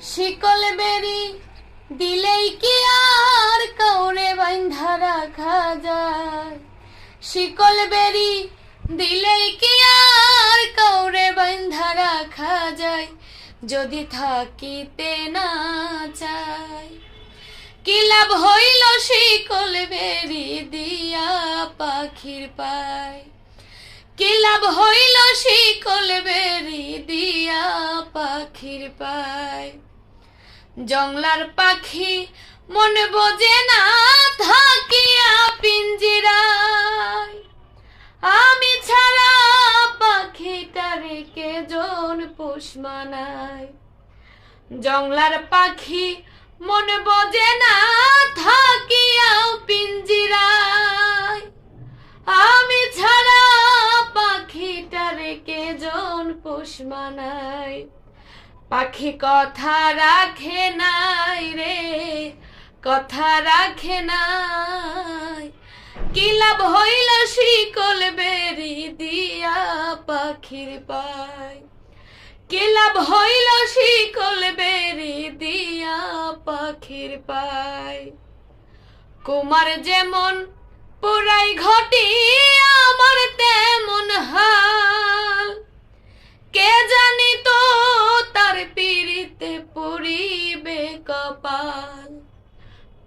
শিকল বেরি, দিলেই কি আর কাউরে বান্ধা রাখা যায়? শিকল বেরি, দিলেই কি আর কাউরে বান্ধা রাখা যায়? যদি থাকিতে না চায়, কি লাভ হইল শিকল বেরি দিয়া পাখির পায়? লাভ হইল শিকল বেরি দিয়া পাখির পায়। জংলার পাখি মনে বোঝে না থাকিয়া পিঞ্জিরায়। আমি ছাড়া পাখিটারে কে জন পোষ মানায়? জংলার পাখি মনে বোঝে না পোষ মানায় পাখি কথা রাখে নাই রে, কথা রাখে নাই। কি লাভ হইল শিকল বেরি দিয়া পাখির পায়? কি লাভ হইল শিকল বেরি দিয়া পাখির পায়? কুমার যেমন পুরাই ঘটি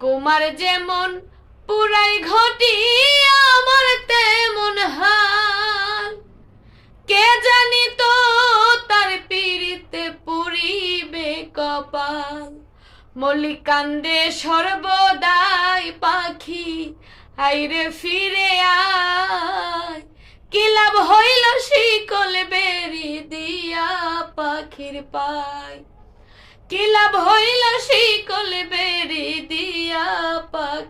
কুমার যেমন পুরাই ঘটি, আমার তেমন হাল। কে জানি তো তার পিড়িতে পুরিবে কপাল। মল্লিকান্দে সর্বদাই পাখি, আইরে ফিরে আয়। কি লাভ হইল শিকল বেরি দিয়া পাখির পায়? কি লাভ হইল শিকল